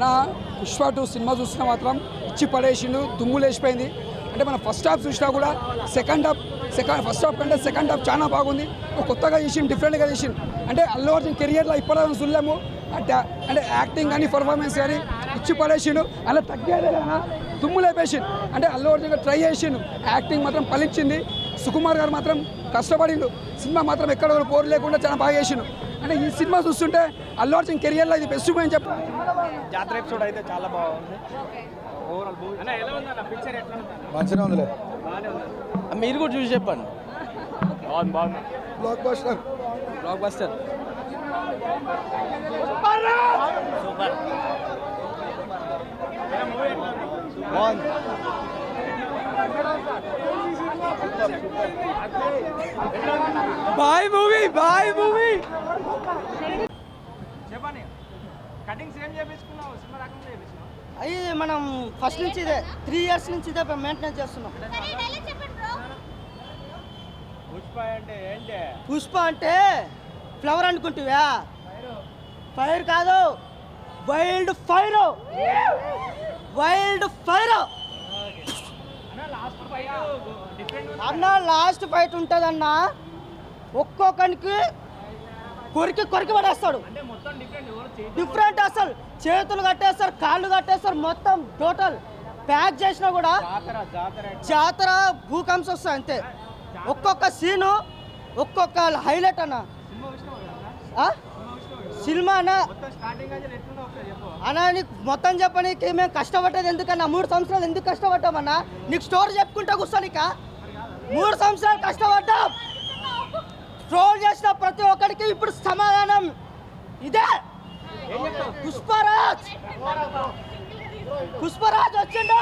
అన్న Pushpa two cinema చూసినా మాత్రం ఇచ్చి పడేసిండు దుమ్ము లేచిపోయింది అంటే మనం ఫస్ట్ హాఫ్ చూసినా కూడా second half second first half కంటే సెకండ్ హాఫ్ చాలా బాగుంది. ఒక కొత్తగా చేసిండు డిఫరెంట్గా చేసిండు. అంటే అల్లు అర్జున్ కెరియర్లో ఇప్పటిదాకా చూడలేము. అంటే అంటే యాక్టింగ్ కానీ పర్ఫార్మెన్స్ కానీ ఇచ్చి పడేసిండు. అలా తగ్గేదేనా దుమ్ము లేపేసిండు అంటే అల్లు అర్జున్ ట్రై చేసిండు. యాక్టింగ్ మాత్రం ఫలించింది. సుకుమార్ గారు మాత్రం కష్టపడిండు. సినిమా మాత్రం ఎక్కడ పోరు లేకుండా చాలా బాగా చేసిండు. అంటే ఈ సినిమా చూస్తుంటే అల్లు అర్జున్ కెరియర్లో ఇది బెస్ట్ అని చెప్పి. జాతర ఎపిసోడ్ అయితే చాలా బాగుంది. ఓవరాల్ మూవీ అన్న ఎలా ఉందన్న పిక్చర్ ఎట్లా ఉందన్న మంచిగా ఉందిలే. బాగానే ఉంది. మీరు కూడా చూసి చెప్పండి. బాగుంది బాగుంది. Blockbuster blockbuster super. బాగుంది. Boy movie boy movie. చెప్పండి. కటింగ్స్ ఏం చేపించుకున్నావు? సినిమా చేపించుకున్నావు? అయ్యి మనం ఫస్ట్ నుంచి ఇదే త్రీ ఇయర్స్ నుంచి ఇదే మెయింటెనెన్స్ చేస్తున్నాం. పుష్ప అంటే ఏంటి? పుష్ప అంటే ఫ్లవర్ అనుకుంటువా? ఫైర్. కాదు వైల్డ్ ఫైర్. Wild fire. అన్న లాస్ట్ ఫైట్ ఉంటుందన్న ఒక్కొక్కరికి కొరికి కొరికి పడేస్తాడు. డిఫరెంట్ అసలు. చేతులు కట్టేస్తారు కాళ్ళు కట్టేస్తారు మొత్తం టోటల్ ప్యాక్ చేసినా కూడా జాతర భూకంప్స్ వస్తాయి అంతే. ఒక్కొక్క సీను ఒక్కొక్క హైలైట్ అన్న. సినిమా అన్న అన్నా నీకు మొత్తం చెప్పనీకి మేము కష్టపడ్డది ఎందుకన్నా? మూడు సంవత్సరాలు ఎందుకు కష్టపడ్డామన్నా నీకు స్టోరీ చెప్పుకుంటా కూర్చోనిక మూడు సంవత్సరాలు కష్టపడ్డాం. ట్రోల్ చేసిన ప్రతి ఒక్కరికి ఇప్పుడు సమాధానం ఇదే. పుష్పరాజ్. పుష్పరాజ్ వచ్చిండు.